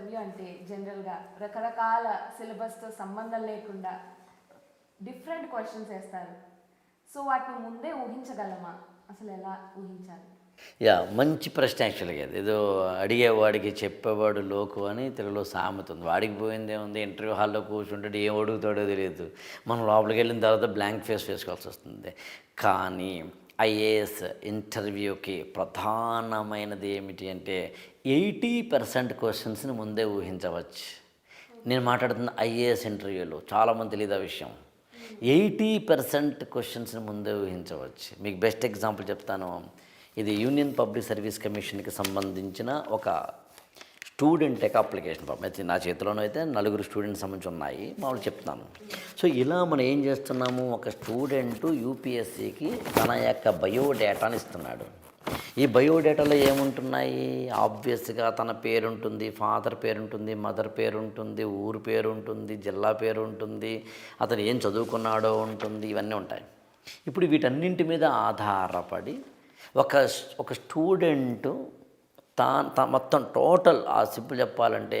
Interview అంటే జనరల్గా రకరకాల సిలబస్తో సంబంధం లేకుండా డిఫరెంట్ క్వశ్చన్స్ వేస్తారు. సో వాటిని ముందే ఊహించగలమా? అసలు ఎలా ఊహించాలి? యా మంచి ప్రశ్న యాక్చువల్గా అది. ఏదో అడిగేవాడికి చెప్పేవాడు లోకు అని తెలుగులో సామెత ఉంది వాడికి పోయిందే ఉంది ఇంటర్వ్యూ హాల్లో కూర్చుంటే ఏం అడుగుతాడో తెలియదు. మనం లోపలికి వెళ్ళిన తర్వాత బ్లాంక్ ఫేస్ వేసుకోవాల్సి వస్తుంది. కానీ ఐఏఎస్ ఇంటర్వ్యూకి ప్రధానమైనది ఏమిటి అంటే ఎయిటీ పర్సెంట్ క్వశ్చన్స్ని ముందే ఊహించవచ్చు. నేను మాట్లాడుతున్న ఐఏఎస్ ఇంటర్వ్యూలో చాలామంది తెలియదు ఆ విషయం. ఎయిటీ పర్సెంట్ క్వశ్చన్స్ని ముందే ఊహించవచ్చు. మీకు బెస్ట్ ఎగ్జాంపుల్ చెప్తాను. ఇది యూనియన్ పబ్లిక్ సర్వీస్ కమిషన్కి సంబంధించిన ఒక స్టూడెంట్ యొక్క అప్లికేషన్ ఫామ్. అయితే నా చేతిలోనూ అయితే నలుగురు స్టూడెంట్స్ సంబంధించి ఉన్నాయి. మామూలు చెప్తాను సో ఇలా మనం ఏం చేస్తున్నాము? ఒక స్టూడెంట్ యూపీఎస్సికి తన యొక్క బయోడేటాని ఇస్తున్నాడు. ఈ బయోడేటాలో ఏముంటున్నాయి? ఆబ్వియస్గా తన పేరు ఉంటుంది ఫాదర్ పేరు ఉంటుంది మదర్ పేరు ఉంటుంది ఊరు పేరు ఉంటుంది జిల్లా పేరు ఉంటుంది అతను ఏం చదువుకున్నాడో ఉంటుంది ఇవన్నీ ఉంటాయి. ఇప్పుడు వీటన్నింటి మీద ఆధారపడి ఒక ఒక స్టూడెంటు తా తా మొత్తం టోటల్ ఆ సింపుల్ చెప్పాలంటే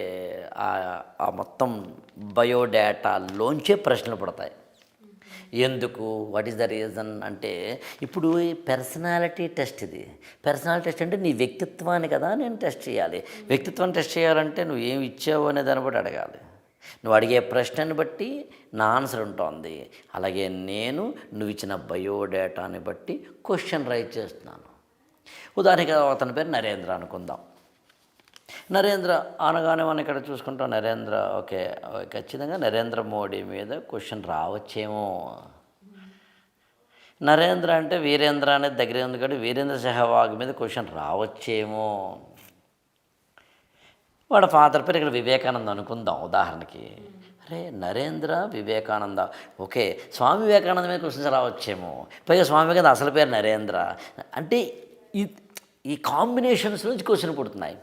ఆ- మొత్తం బయోడేటాలోంచే ప్రశ్నలు పడతాయి. ఎందుకు? వాట్ ఈస్ ద రీజన్ అంటే ఇప్పుడు ఈ పర్సనాలిటీ టెస్ట్ ఇది. పర్సనాలిటీ టెస్ట్ అంటే నీ వ్యక్తిత్వాన్ని కదా నేను టెస్ట్ చేయాలి. వ్యక్తిత్వాన్ని టెస్ట్ చేయాలంటే నువ్వు ఏమి ఇచ్చావు అనే దాన్ని బట్టి అడగాలి. నువ్వు అడిగే ప్రశ్నను బట్టి నా ఆన్సర్ ఉంటుంది. అలాగే నేను నువ్వు ఇచ్చిన బయోడేటాని బట్టి క్వశ్చన్ రైట్ చేస్తున్నాను. ఉదాహరణకి అతని పేరు నరేంద్ర అనుకుందాం. నరేంద్ర అనగానే మనం ఇక్కడ చూసుకుంటాం నరేంద్ర ఓకే ఖచ్చితంగా నరేంద్ర మోడీ మీద క్వశ్చన్ రావచ్చేమో. నరేంద్ర అంటే వీరేంద్ర అనేది దగ్గర ఉంది కాబట్టి వీరేంద్ర సెహవాగ్ మీద క్వశ్చన్ రావచ్చేమో. వాడు ఫాదర్ పేరు ఇక్కడ వివేకానంద అనుకుందాం ఉదాహరణకి. అరే నరేంద్ర వివేకానంద. ఓకే స్వామి వివేకానంద మీద క్వశ్చన్స్ రావచ్చేమో. పైగా స్వామి కదా అసలు పేరు నరేంద్ర. అంటే ఈ ఈ కాంబినేషన్స్ నుంచి క్వశ్చన్ పుడుతున్నాయి.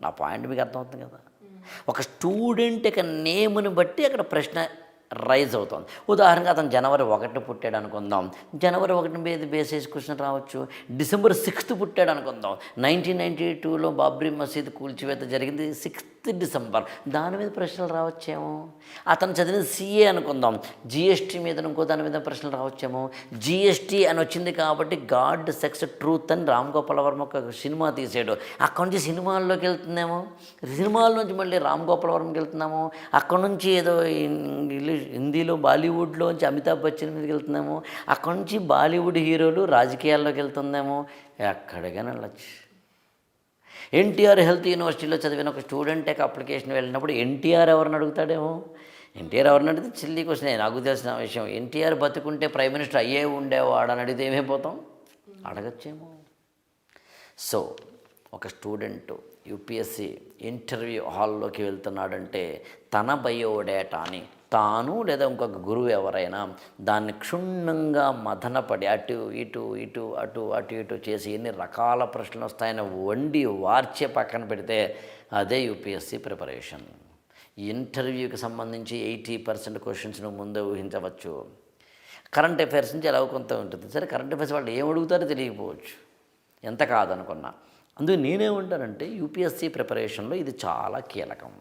నా పాయింట్ మీకు అర్థమవుతుంది కదా. ఒక స్టూడెంట్ యొక్క నేమ్ని బట్టి అక్కడ ప్రశ్న రైజ్ అవుతుంది. ఉదాహరణగా అతను జనవరి ఒకటి పుట్టాడు అనుకుందాం. జనవరి ఒకటి మీద బేసేసి క్వశ్చన్ రావచ్చు. డిసెంబర్ సిక్స్త్ పుట్టాడు అనుకుందాం. నైన్టీన్ నైన్టీ టూలో బాబ్రీ మసీద్ కూల్చివేత జరిగింది. Sixth December. దాని మీద ప్రశ్నలు రావచ్చేమో? అతను చదివిన సిఏ అనుకుందాం. జిఎస్టీ మీద ఇంకో దాని మీద ప్రశ్నలు రావచ్చేమో? జిఎస్టీ అని వచ్చింది కాబట్టి గాడ్ సెక్స్ ట్రూత్ అని రామ్ గోపాల్ వర్మ ఒక సినిమా తీసాడు. అక్కడి నుంచి సినిమాల్లోకి వెళ్తుందేమో? సినిమాల నుంచి మళ్ళీ రామ్ గోపాల్ వర్మకి వెళ్తున్నాము అక్కడ నుంచి ఏదో ఇంగ్లీష్ హిందీలో బాలీవుడ్లోంచి అమితాబ్ బచ్చన్ మీదకి వెళ్తున్నాము అక్కడి నుంచి బాలీవుడ్ హీరోలు రాజకీయాల్లోకి వెళ్తుందేమో? ఎక్కడికైనా వెళ్ళచ్చు. ఎన్టీఆర్ హెల్త్ యూనివర్సిటీలో చదివిన ఒక స్టూడెంట్ యొక్క అప్లికేషన్ వెళ్ళినప్పుడు ఎన్టీఆర్ ఎవరిని అడుగుతాడేమో? ఎన్టీఆర్ ఎవరిని అడిగితే చిల్లి క్వశ్చన్ నాకు తెలిసిన విషయం ఎన్టీఆర్ బతుకుంటే ప్రైమ్ మినిస్టర్ అయ్యే ఉండేవాడు అని అడిగితే ఏమైపోతాం? అడగచ్చేమో. సో ఒక స్టూడెంట్ యూపీఎస్సి ఇంటర్వ్యూ హాల్లోకి వెళ్తున్నాడంటే తన బయోడేటాని తాను లేదా ఇంకొక గురువు ఎవరైనా దాన్ని క్షుణ్ణంగా మదనపడి అటు ఇటు ఇటు అటు అటు ఇటు చేసి ఎన్ని రకాల ప్రశ్నలు వస్తాయని వండి వార్చే పక్కన పెడితే అదే యూపీఎస్సి ప్రిపరేషన్. ఇంటర్వ్యూకి సంబంధించి ఎయిటీ పర్సెంట్ క్వశ్చన్స్ను ముందే ఊహించవచ్చు. కరెంట్ అఫైర్స్ నుంచి ఎలా కొంత ఉంటుంది? సరే కరెంట్ అఫైర్స్ వాళ్ళు ఏం అడుగుతారో తెలియకపోవచ్చు. ఎంత కాదనుకున్నా. అందుకు నేనేమంటానంటే యూపీఎస్సీ ప్రిపరేషన్లో ఇది చాలా కీలకం.